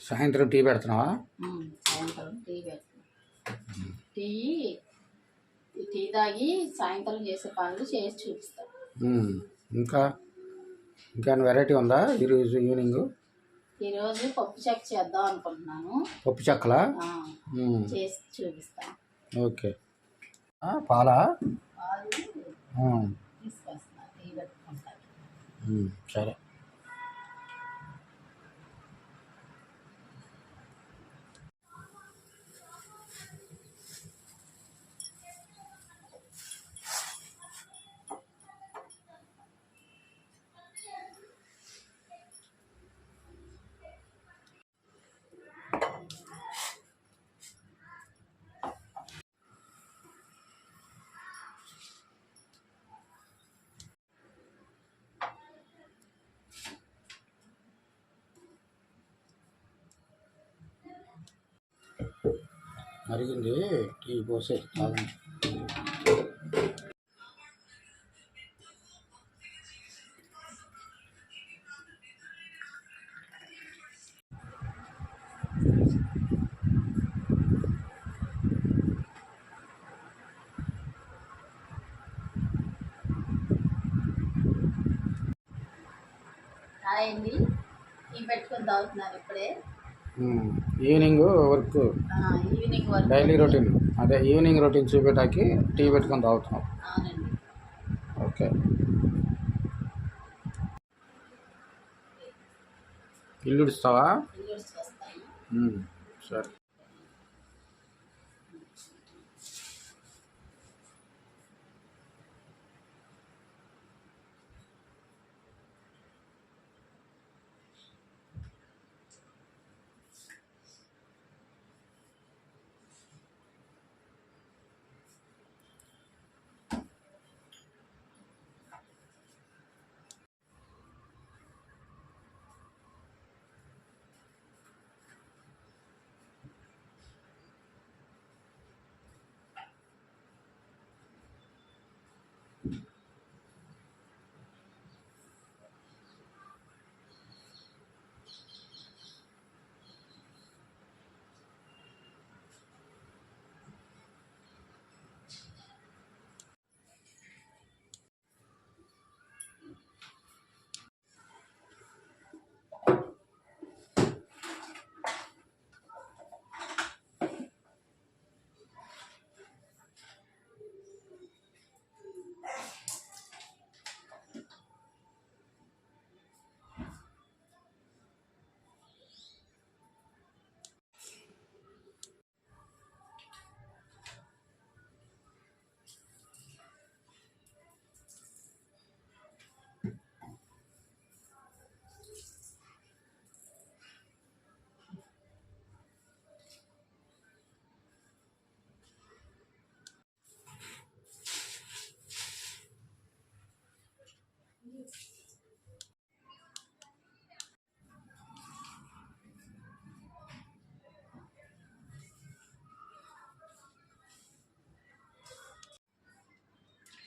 సాయంత్రం టీ పెడుతున్నావా? సాయంత్రం tea tea tea తాగి సాయంత్రం చేసే పనులు చేసి చూపిస్తాం. ఇంకా? ఇంకా వెరైటీ ఉందా ఈరోజు ఈవినింగ్ ఈరోజు పప్పు చెక్క చేద్దాం అనుకుంటున్నాను. పప్పు చెక్కలా? చేసి ఓకే. పాలా? సరే. మరిగింది టీ పోసే తాగండి అయింది టీ పెట్టుకొని తాగుతున్నారు ఇప్పుడే? ఈవినింగ్ వర్క్ డైలీ రొటీన్ అదే ఈవినింగ్ రొటీన్ చూపెట్టాకి టీ పెట్టుకొని తాగుతున్నాం. ఓకే. ఇల్లు ఇస్తావా సరే.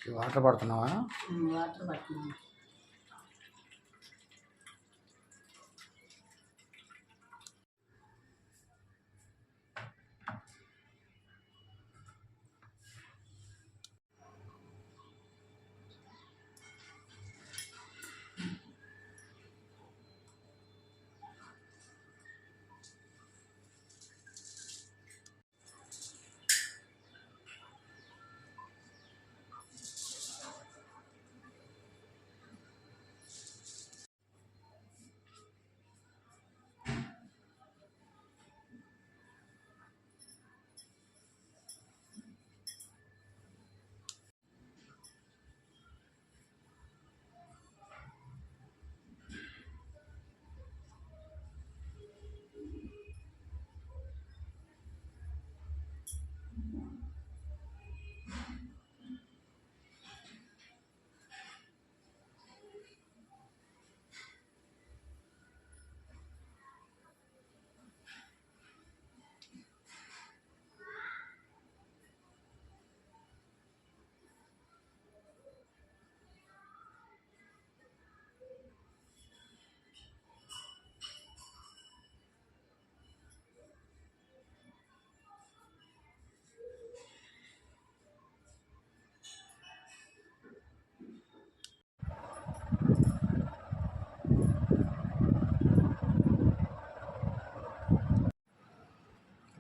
వాటర్ పడుతున్నావా? వాటర్ పడుతున్నాను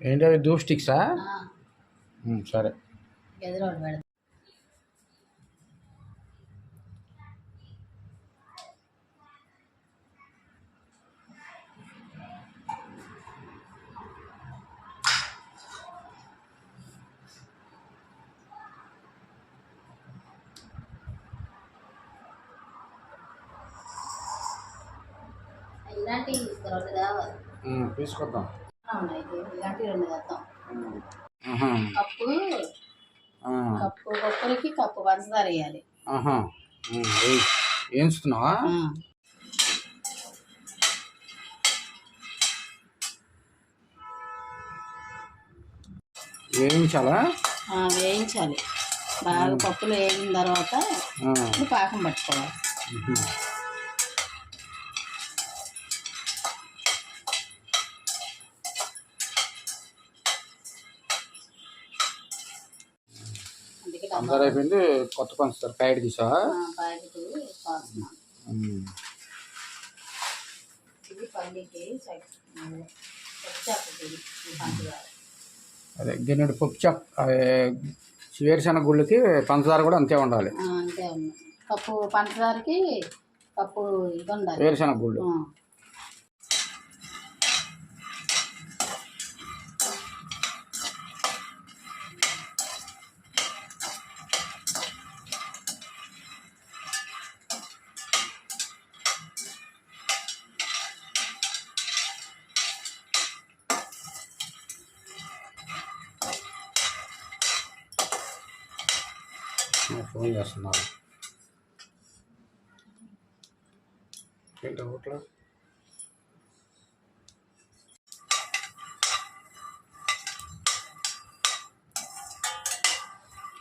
ఏంటి అవి ధూప్ స్టిక్సా సరే. తీసుకొద్దాం. ఉన్నాయి రెండు కప్పు కప్పు కప్పు పంచదార వేయాలి ఏంచుతున్నావా. వేయించాలా? వేయించాలి. బాగా పప్పులు వేగిన తర్వాత పాకం పట్టుకోవాలి. పంచదార అయిపోయింది కొత్త పంచదార ప్యాకెట్ తీసావా అదే గిన్నెడు పప్పు చెప్ వేరుశెనగ గుళ్ళకి పంచదార కూడా అంతే ఉండాలి. ఆ, అంతే ఉంది. కప్పు పంచదారకి కప్పు ఇది ఉండాలి. వేరుశెనగ గుళ్ళు. ఫోన్ చేస్తున్నారు ఏంటి హోటల్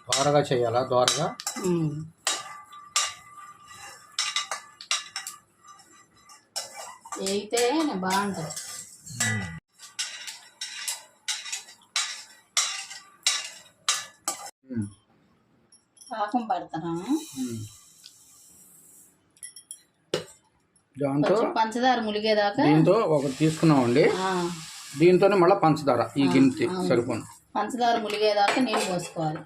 దోరగా చేయాలా దోరగా ఉమ్. వేయితే బాగుంటుంది ఉమ్, పాకం పడతాను ఉమ్. దాంతో పంచదార ములిగేదాకా? దీంతో ఒకటి తీసుకున్నామండి. దీంతోనే మళ్ళీ పంచదార ఈ గిన్నె సరిపోను. పంచదార ములిగేదాకా నీళ్ళు పోసుకోవాలి.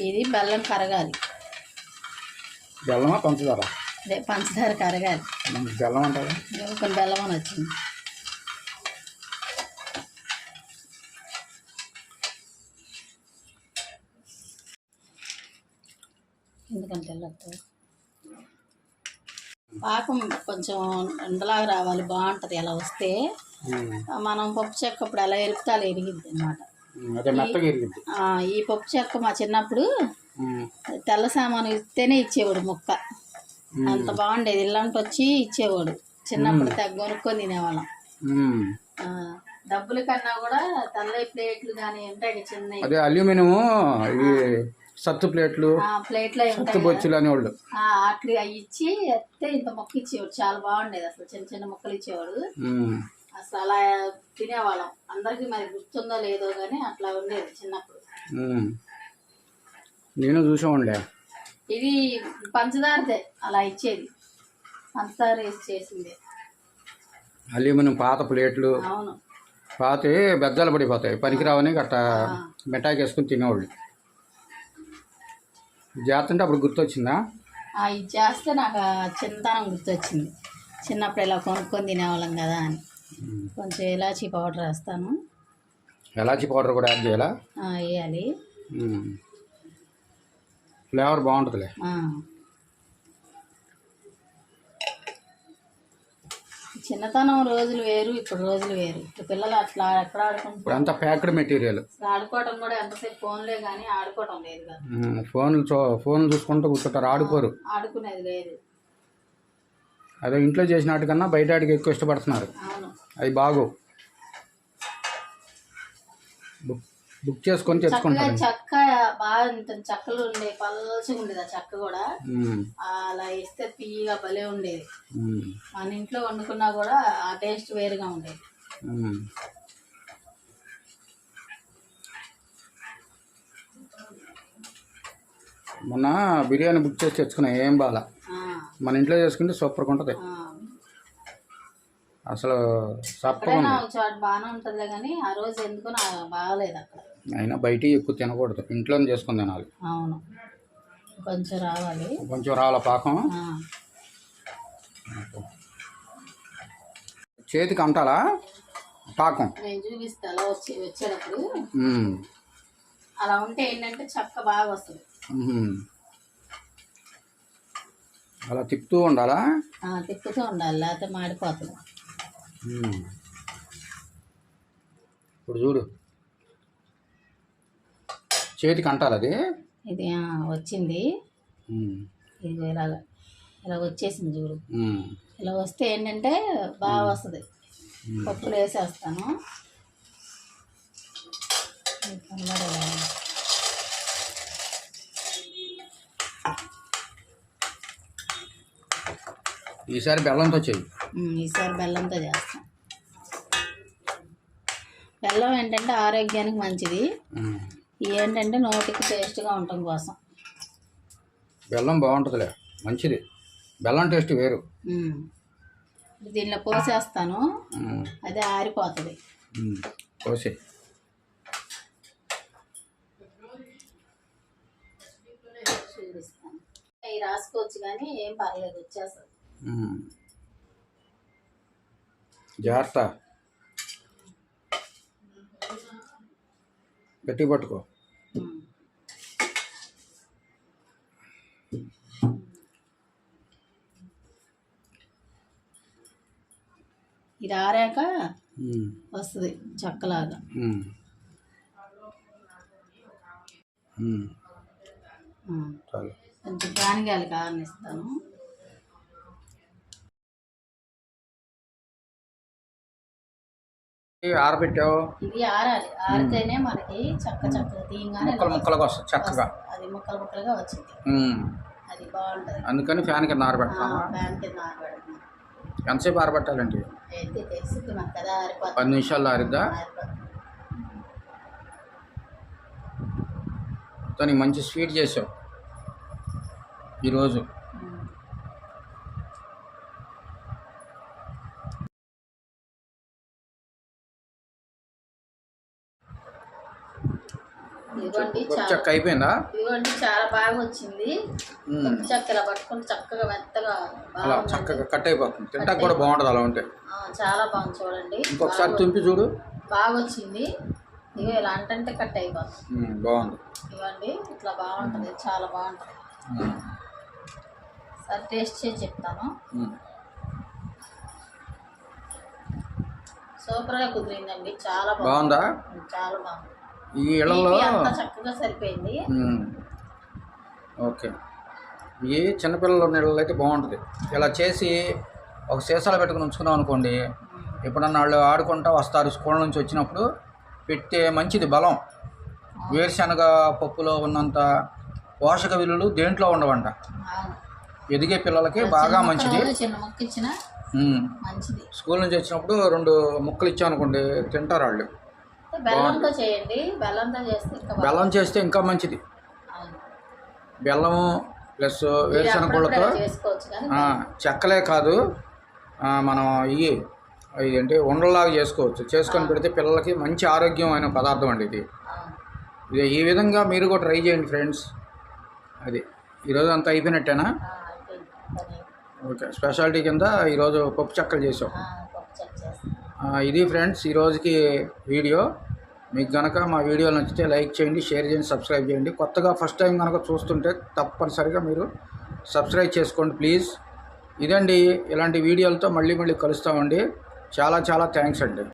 ఇది బెల్లం కరగాలి. బెల్లమా పంచదార? అదే పంచదార కరగాలి. బెల్లం అంటారా కొన్ని బెల్లం అని వచ్చింది. ఎందుకంటే వెళ్ళొద్దు పాకం కొంచెం ఉండలాగా రావాలి బాగుంటుంది. అలా వస్తే మనం పప్పు చెక్క ఇప్పుడు అలా ఎరుపుతా అలా ఎరిగిద్ది. అనమాట ఈ పప్పు చెక్క మా చిన్నప్పుడు తెల్ల సామాను ఇస్తేనే ఇచ్చేవాడు ముక్క. అంత బాగుండేది. ఇల్లంటి వచ్చి ఇచ్చేవాడు. చిన్నప్పుడు తెగ కొనుక్కొని తినేవాళ్ళం. డబ్బుల కన్నా కూడా తెల్ల ప్లేట్లు కానీ ఉంటాయి కదా చిన్నవి. అదే అల్యూమినియం ఇవి సత్తు ప్లేట్లు ఆ ప్లేట్లో సత్తు. బొచ్చులు అనేవాళ్ళు. అట్లా అవి ఇచ్చి ఎత్తే ఇంత మొక్క ఇచ్చేవాడు. చాలా బాగుండేది అసలు చిన్న చిన్న మొక్కలు ఇచ్చేవాడు. అసలు అలా తినేవాళ్ళం. అందరికీ మరి గుర్తుందో లేదో కానీ అట్లా ఉండేది చిన్నప్పుడు. నేను చూసామండి ఇది పంచదారదే అలా ఇచ్చేది. పంచదార వేసి చేసింది. అల్యూమినియం పాత ప్లేట్లు అవును. పాత బెజ్జాలు పడిపోతాయి పనికిరావని గట్ట మిఠాయికి వేసుకుని తినేవాళ్ళు. చేస్తుంటే అప్పుడు గుర్తొచ్చిందా? ఇది చేస్తే నాకు చిన్నతనం గుర్తొచ్చింది. చిన్నప్పుడు ఇలా కొనుక్కొని తినేవాళ్ళం కదా అని. కొంచెం ఇలాచీ పౌడర్ వేస్తాను. ఎలాచి పౌడర్ కూడా యాడ్ చేయాలా? వేయాలి. ఫ్లేవర్ బాగుంటుందిలే. చిన్నతనం రోజులు వేరు ఇప్పుడు రోజులు వేరు. ఇప్పుడు పిల్లలు అట్లా ఎక్కడ ఆడుకుంటారు అంతా ప్యాక్డ్ మెటీరియల్. ఆడుకోవడం కూడా ఎంతసేపు ఫోన్లే కానీ ఆడుకోవడం లేదు కదా. ఫోన్లు చూ ఫోన్లు చూసుకుంటూ కూర్చుంటారు ఆడుకోరు. ఆడుకునేది లేదు. అదే ఇంట్లో చేసిన వాటికన్నా బయట వాటికి ఎక్కువ ఇష్టపడుతున్నారు. అవును. అవి బాగు బుక్ చేసుకొని చక్కగా తెచ్చుకుంటారు. చెక్క బాగా చెక్కలు ఉండే పల్చగా ఉండేది ఆ చెక్క కూడా. అలా ఇస్తే తీయగా భలే ఉండేది. మన ఇంట్లో వండుకున్నా కూడా ఆ టేస్ట్ వేరుగా ఉండేది. మొన్న బిర్యానీ బుక్ చేసి తెచ్చుకున్నా ఏం బాల మన ఇంట్లో చేసుకుంటే సూపర్గా ఉంటుంది. అసలు సప్పగా బాగానే ఉంటుందిలే కానీ ఆ రోజు ఎందుకో బాగలేదు అక్కడ. అయినా బయట ఎక్కువ తినకూడదు. ఇంట్లోనే చేసుకుని తినాలి. అవును. కొంచెం రావాలి. కొంచెం రావాల పాకం? చేతికి అంటాలా పాకం. నేను చూపిస్తా అలా వచ్చి వచ్చేటప్పుడు. అలా ఉంటే ఏంటంటే చక్క బాగా వస్తుంది. అలా తిప్పుతూ ఉండాలా? తిప్పుతూ ఉండాలి లేకపోతే మాడిపోతుంది. ఇప్పుడు చూడు. చేతికి అంటాలి అది? ఇది ఆ, వచ్చింది. ఉమ్. ఇది ఇలాగ ఇలా వచ్చేసింది చూడు. ఉమ్. ఇలా వస్తే ఏంటంటే బాగా వస్తుంది. పప్పులు వేసేస్తాను. ఈసారి బెల్లంతో ఉమ్, ఈసారి బెల్లంతో చేస్తాం. బెల్లం ఏంటంటే ఆరోగ్యానికి మంచిది. ఉమ్. ఏంటంటే నోటికి టేస్ట్గా ఉండటం కోసం బెల్లం బాగుంటుందిలే మంచిది. బెల్లం టేస్ట్ వేరు. దీనిలో పోసేస్తాను. అదే ఆరిపోతుంది. అవి రాసుకోవచ్చు కానీ ఏం పర్లేదు వచ్చేస్తుంది. జాగ్రత్త. గట్టి పట్టుకో. ఇది ఆరాక. వస్తుంది చెక్కలాగా. కొంచెం గానిగాలి కారనిస్తాను ఆరబెట్టావు? ఇది ఆరాలి. ఆరితేనే మనకి చక్క చక్కగా తీయగానే ముక్కలు ముక్కలుగా వస్తుంది చక్కగా. అది ముక్కలు ముక్కలుగా వచ్చింది. అది బాగుంటుంది. అందుకని ఫ్యాన్ కింద ఆరబెడతాను ప్యాన్ కింద ఎంతసేపు ఆరబెట్టాలండి? పది నిమిషాల్లో ఆరిద్దా? తను మంచి స్వీట్ చేసావు. ఈరోజు. చాలా చెక్క అయిపోయిందా? ఇదిగోండి చాలా బాగా వచ్చింది. చెక్క ఇలా పట్టుకుని చక్కగా మెత్తగా అలా చక్కగా కట్ అయిపోతుంది. తింటాక కూడా బాగుంటుంది అలా ఉంటే. చాలా బాగుంది చూడండి. ఇంకొకసారి తుంపి చూడు. బాగా వచ్చింది. ఇగో ఇలా అంటంటే కట్ అయిపోతుంది. బాగుంది. ఇవ్వండి ఇట్లా బాగుంటుంది చాలా బాగుంటుంది. సరే టేస్ట్ చేసి చెప్తాను. సూపర్గా కుదిరిందండి చాలా బాగుందా. చాలా బాగుంది. ఈ ఇళ్ళలో చక్కగా సరిపోయింది. ఓకే. ఈ చిన్నపిల్లల నీళ్ళలో అయితే బాగుంటుంది. ఇలా చేసి ఒక సీసాలో పెట్టుకుని ఉంచుకున్నాం అనుకోండి ఎప్పుడన్నా వాళ్ళు ఆడుకుంటా వస్తారు స్కూల్ నుంచి వచ్చినప్పుడు పెట్టే మంచిది బలం. వేరుశనగ పప్పులో ఉన్నంత పోషక విలువలు దేంట్లో ఉండవంట. ఎదిగే పిల్లలకి బాగా మంచిది. మంచిది. స్కూల్ నుంచి వచ్చినప్పుడు రెండు ముక్కలు ఇచ్చామనుకోండి తింటారు వాళ్ళు. బెల్లంతో చేయండి. బెల్లంతో చేస్తే ఇంకా బాగా బెల్లం చేస్తే ఇంకా మంచిది. బెల్లము ప్లస్ వేరుశనగ గుళ్ళతో చెక్కలే కాదు. మనం ఇవి ఇదేంటి ఉండలాగా చేసుకోవచ్చు. చేసుకొని పెడితే పిల్లలకి మంచి ఆరోగ్యమైన పదార్థం అండి ఇది. ఇది ఈ విధంగా మీరు కూడా ట్రై చేయండి ఫ్రెండ్స్. అది ఈరోజు అంతా అయిపోయినట్టేనా. ఓకే స్పెషాలిటీ కింద ఈరోజు పప్పు చెక్కలు చేసాం. ఇది ఫ్రెండ్స్ ఈరోజుకి వీడియో. మీకు గనక మా వీడియోలు నచ్చితే లైక్ చేయండి షేర్ చేయండి సబ్స్క్రైబ్ చేయండి. కొత్తగా ఫస్ట్ టైం కనుక చూస్తుంటే తప్పనిసరిగా మీరు సబ్స్క్రైబ్ చేసుకోండి ప్లీజ్. ఇదండి ఇలాంటి వీడియోలతో మళ్ళీ మళ్ళీ కలుస్తామండి. చాలా చాలా థ్యాంక్స్ అండి.